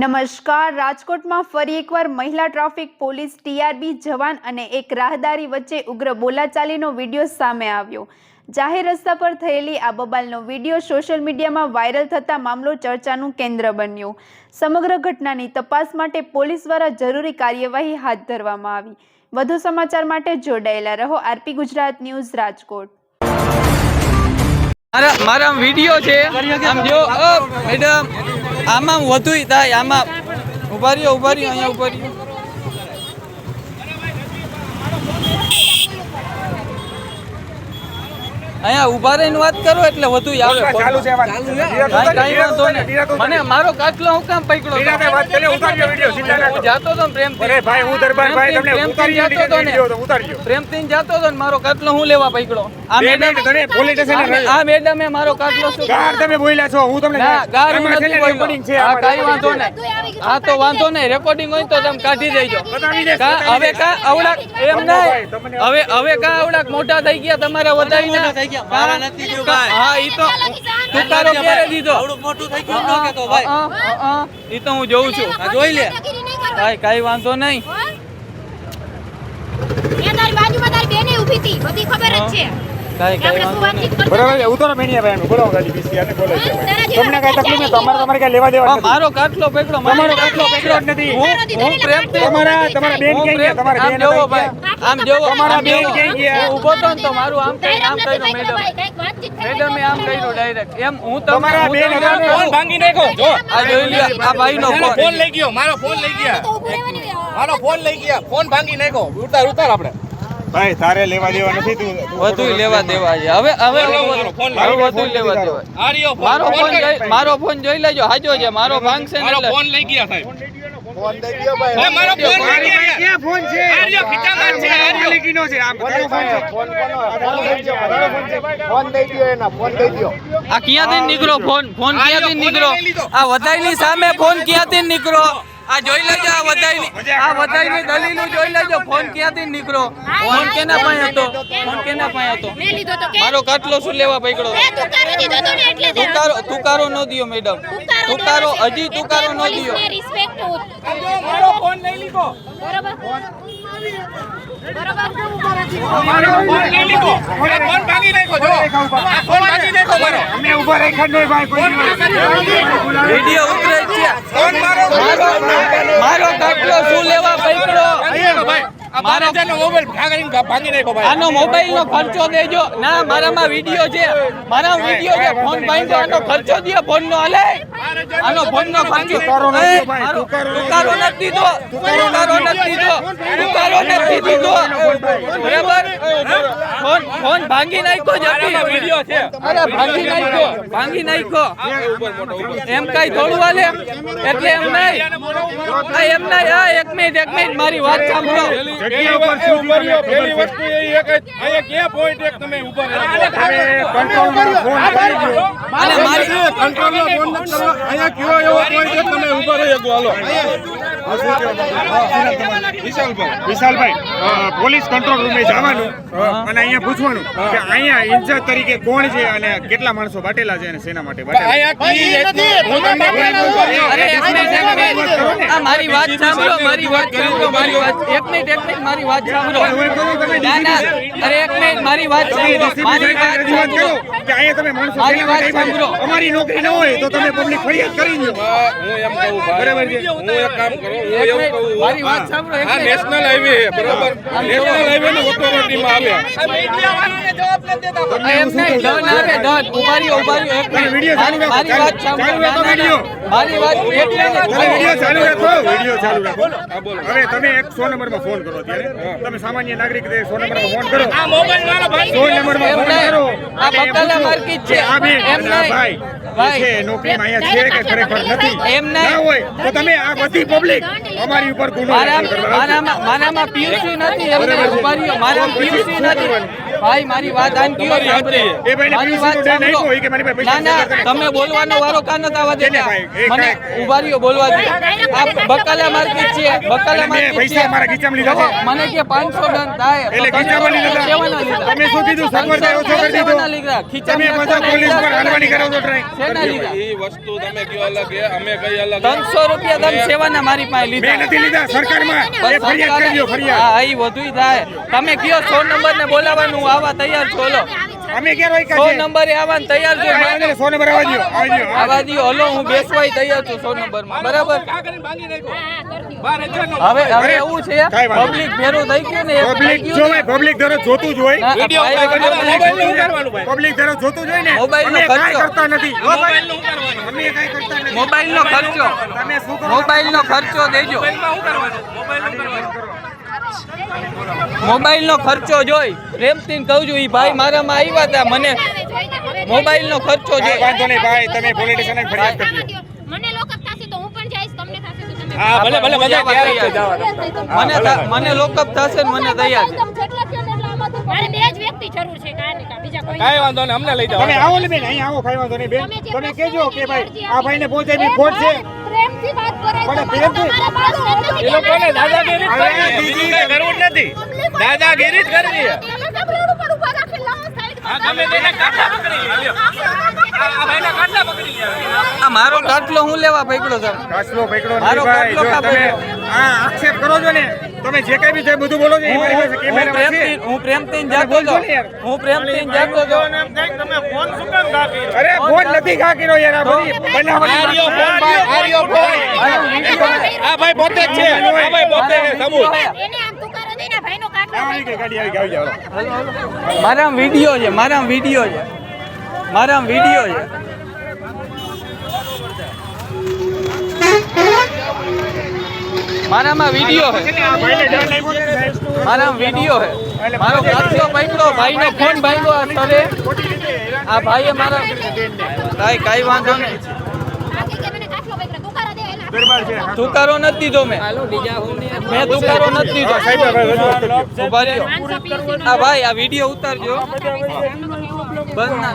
નમસ્કાર, રાજકોટમાં ફરી એકવાર મહિલા ટ્રાફિક પોલીસ ટીઆરબી જવાન અને એક રાહદારી વચ્ચે ઉગ્ર બોલાચાલીનો વીડિયો સામે આવ્યો. જાહેર રસ્તા પર થયેલી આ બબાલનો વીડિયો સોશિયલ મીડિયામાં વાયરલ થતા મામલો ચર્ચાનું કેન્દ્ર બન્યો. સમગ્ર ઘટનાની તપાસ માટે પોલીસ દ્વારા જરૂરી કાર્યવાહી હાથ ધરવામાં આવી. વધુ સમાચાર માટે જોડાયેલા રહો આરપી ગુજરાત ન્યૂઝ, રાજકોટ. મારા વીડિયો છે મેડમ આમાં વધુ થાય આમાં ઊભા રહ્યો ઊભા રહ્યો અહીંયા ઊભા રહ્યો. અહીંયા ઊભા રહીને વાત કરો એટલે વધુ આવે ચાલુ છે કાંઈ કાંઈ વાંધો મને મારો કાટલો હું કામ પકડો? વાત ઉતારજો વીડિયો, રાખો. જાતો તો ને પ્રેમથી. અરે ભાઈ હું દરબારભાઈ તમને ઉતારી જાતો તો ને. ઉતારજો. પ્રેમથી જાતો તો ને મારો કાટલો હું લેવા પકડો આ મેડમ મિનિટ પોલીસ સ્ટેશને આ- મેડમે મારો કાટલો શું ગાર તમે બોલ્યા છો હું તમને ગાર નથી રેકોર્ડિંગ છે આ આમાં. વાંધો નહીં. આ તો વાંધો નહીં. રેકોર્ડિંગ હોય તો તમે કાઢી દેજો. હવે. કા આવડાક એમ ના નહીં. હવે હવે કા આવડાક મોટા થઈ ગયા તમારા વધારી ના. હા. ઈ તો તુકારો ક્યારે દીધો. આવડું મોટું થઈ ગયું ન કહેતો ભાઈ. અ, અ, અ, ઈ તો હું જોઉં છું. આ જોઈ લે. ભાઈ કાંઈ વાંધો નહીં. એ તારી બાજુમાં તારી બેને ઊભી હતી. બધી ખબર જ છે. મારો કાટલો પકડો તમારો કાટલો પકડ્યો જ નથી. હું પ્રેમ પ્રેમથી તમારા તમારા બેન તમારા બેન ભાઈ. આમ જોવો તમારા બેન. ક્યાં ગયા? ઊભો તો ને તમારું આમ કઈ આમ કર્યું મેડમ મેડમ એ આમ કઈ નો ડાયરેક્ટ એમ હું તમારા બેન ને? ફોન ભાંગી નાખો જો આ જોઈ લ્યો આ ભાઈનો ફોન ફોન લઈ ગયો મારો ફોન લઈ ગયા. મારો ફોન લઈ ગયા. ફોન ભાંગી નાખો ઉતાર ઉતાર આપણે. ભાઈ તારે લેવા દેવા નથી તું. વધુ લેવા દેવા છે. હવે હવે મારો ફોન વધુ લેવા દેવા મારો ફોન ફોન મારો ફોન જોઈ લેજો. હાજો છે. મારો ભાંગશે ને મારો ફોન લઈ ગયા સાહેબ. હવે મારો ફોન લઈ ગયા. ફોન છે આ રહ્યો, ખીચામાં જ છે, આ રહ્યો. ફોન છે. આ તારો ફોન છે. આ ક્યાંથી નીકળો? ફોન ફોન આ ક્યાંથી ફોન નીકળો. આ વધાઈની સામે ફોન ક્યાંથી નીકળો? આ જોઈ લેજો આ વધાઈની આ વધાઈની દલીલું જોઈ લેજો ફોન ક્યાંથી નીકળો? ફોન કેના પાસે હતો? ફોન કેના પાસે હતો? મે લીધો તો કે મારો કાટલો શું લેવા પકડો મે તુકારો દીધો તો ને એટલે તુકારો તુકારો ન દિયો મેડમ. તુકારો હજી તુકારો ન દિયો. રિસ્પેક્ટ મારો ફોન લઈ લીધો. બરોબર? બરોબર મારો દાખલો શું લેવા પકડો મોબાઈલ ભાંગી ભાઈ. આનો મોબાઈલ નો ખર્ચો દેજો. ના મારામાં વિડિયો છે. મારા વિડિયો છે. ફોન આનો ખર્ચો દે ફોન નો હાલે? આનો ફોન નો ખર્ચો નથી દીધો. તુકારો નથી દીધો. તુકારો નથી દીધો. બરાબર? ફોન ફોન ભાંગી નાખ્યો જલ્દી વિડિયો છે અરે ભાંગી નાખ્યો ભાંગી નાખ્યો એમ કઈ થોડું હાલે એટલે એમ નહીં આ એમ નહીં આ એક મિનિટ એક મિનિટ મારી વાત સાંભળો જગ્યા ઉપર શું કર્યો પહેલી વસ્તુ એ એક જ અહીંયા ક્યાં પોઈન્ટ એક તમે ઊભા રહ્યા છે? તમે કંટ્રોલમાં ફોન કરી દો. અને મારી કંટ્રોલનો ફોન કરવો. અહીંયા કયો એવો પોઈન્ટ તમે ઊભા રહી હાલો વિશાલભાઈ પોલીસ કંટ્રોલ રૂમે જવાનું અને અહીંયા પૂછવાનું કે અહીંયા ઇન્ચાર્જ તરીકે કોણ છે અને કેટલા માણસો બાટેલા છે અને માટે મારી વાત સાંભળો મારી વાત સાંભળો મારી વાત એક મિનિટ એક મિનિટ મારી વાત સાંભળો ના ના અરે એક મિનિટ મારી વાત સાંભળો મારી વાત સાંભળો કે અહીંયા તમે માણસો મારી વાત સાંભળો. અમારી નોકરી ન હોય તો તમે પબ્લિક ફરિયાદ કરી દો હું એમ કહું બરાબર છે. હું એક કામ કરું મારી વાત સાંભળો આ નેશનલ હાઈવે છે બરોબર? નેશનલ હાઈવે ની એમ નહીં ડન આવે ડન ઊભા રહ્યો એક મિનિટ વીડિયો મારી વાત સાંભળો રાખો ના, ના, વીડિયો. ના. મારી વાત એક મિનિટ તમે વીડિયો ચાલુ રાખો વીડિયો ચાલુ રાખો. હા, બોલો. હવે તમે એક સો નંબરમાં ફોન કરો ત્યારે તમે સામાન્ય નાગરિક તરીકે સો નંબરમાં ફોન કરો. આ મોબાઈલ ભાઈ સો નંબરમાં માં ફોન. કરો. આ બકાલા માર્કેટ છે. આ એમ. ભાઈ ભાઈ. છે નોકરીમાં અહીંયા છે કે ખરેખર નથી? એમ ના હોય તો તમે આ બધી પબ્લિક અમારી ઉપર ગુનો. મારામાં મારામાં પીયુસી નથી મારામાં પીયુસી નથી. ભાઈ મારી વાત આમ કયો એ ભાઈને મારી વાત નો ડેન સાંભળો. આપ્યો, એ કે મારી પાસે પૈસા ના તમે બોલવાનો વારો કા નતા એ મને ઊભા રહ્યો બોલવા દે આ બકાલા માર્કેટ છે બકાલા મેં માર્કેટ પૈસા મારા ખીચામાં લીધા છે. મને કે 500 ડન થાય તો એટલે તમે લીધા. તમે શું કીધું? સગવડતા ઓછો કરી દીધો. લીધા. તમે બધા પોલીસ પર. હાલવાની કરો છો ટ્રાય શેના લીધા એ વસ્તુ તમે કયો અલગ છે અમે કઈ અલગ છે? ત્રણસો રૂપિયા તમે સેવાના મારી પાસે મેં લીધા નથી લીધા સરકારમાં એ ફરિયાદ કરી દો ફરિયાદ હા એ વધુય થાય તમે કયો સો નંબર ને બોલાવાનું હું આવા તૈયાર છો લો અમે કે રોઈ કા છે? નંબરે આવવાનું તૈયાર છો કાંઈ વાંધો નહીં, સો નંબર આવા દ્યો. આવા દિયો હલો હું બેસવાય તૈયાર છું સો નંબરમાં બરાબર. હવે હવે એવું છે પબ્લિક ભેરું થઈ ગયું ને પબ્લિક જોવે પબ્લિક ધરો જોતું જ હોય વિડિયો. પબ્લિક ધરો જોતું જ હોય ને મોબાઈલનો નો ખર્ચો. કરતા નથી. મોબાઈલ નો મોબાઈલનું ઉતારવાનું. અમે કાઈ કરતા નથી. મોબાઈલ નો ખર્ચો. તમે શું કરો? મોબાઈલ નો ખર્ચો દેજો. મોબાઈલ નો મોબાઈલનું ઉતારવાનું. મોબાઈલ નો ખર્ચો જોઈ. પ્રેમથી કહું છું એ ભાઈ મારામાં આવ્યા હતા મને મોબાઈલનો મોબાઈલ નો ખર્ચો જોઈ. વાંધો નહીં ભાઈ તમે પોલીસ સ્ટેશને ફરિયાદ કરી દ્યો. મને લોકઅપ થશે તો હું પણ જઈશ તમને થશે તો તમે. હા, ભલે, ભલે, મજા તૈયાર છે. મને મને લોકઅપ થશે ને મને તૈયાર છે. મારે બે જ વ્યક્તિ જરૂર છે કાંઈ નહીં, બીજા કોઈ કાંઈ વાંધો નહીં અમને લઈ જાઓ તમે આવો ને બેન અહીં આવો કાંઈ વાંધો નહીં. બેન તમે કેજો કે ભાઈ આ ભાઈને પહોંચાડવી ખોટ છે. પ્રેમથી વાત કરાય એ લોકોને દાદાગીરી જ કરવી બીજું નથી. દાદાગીરી જ છે. મારો કાટલો હું લેવા પકડો છો? કાટલો પકડો મારો કાટલો તમે છે. આ આક્ષેપ કરો છો ને તમે જે કઈ બી છે બધું બોલો છો હું પ્રેમથી હું પ્રેમથી જાગતો છો. હું પ્રેમથી જાગતો બોલજો તમે ફોન શું કામ કાકી અરે ફોન નથી કાકીનો યાર આ બધી બનાવટી રહ્યો ફોન આર્યો ફોન. આ ભાઈ પોતે જ છે. આ ભાઈ પોતે છે, સબૂત એને આમ તુકારો દઈને ભાઈનો કાટલો આવી ગઈ ગાડી આવી ગઈ આવી જાઓ મારા વીડિયો છે મારા વીડિયો છે. મારા વીડિયો છે. મારામાં વીડિયો છે. મારામાં વીડિયો છે. મારો કાચો પકડો ભાઈનો ફોન ભાગ્યો આ સરે આ ભાઈએ મારા ભાઈ કાંઈ વાંધો નહીં બાકી કે મને કાટલો પકડે તુકારો નથી દીધો મેં. મેં તુકારો નથી દીધો. આ ભાઈ આ વીડિયો ઉતારજો. બંધ ના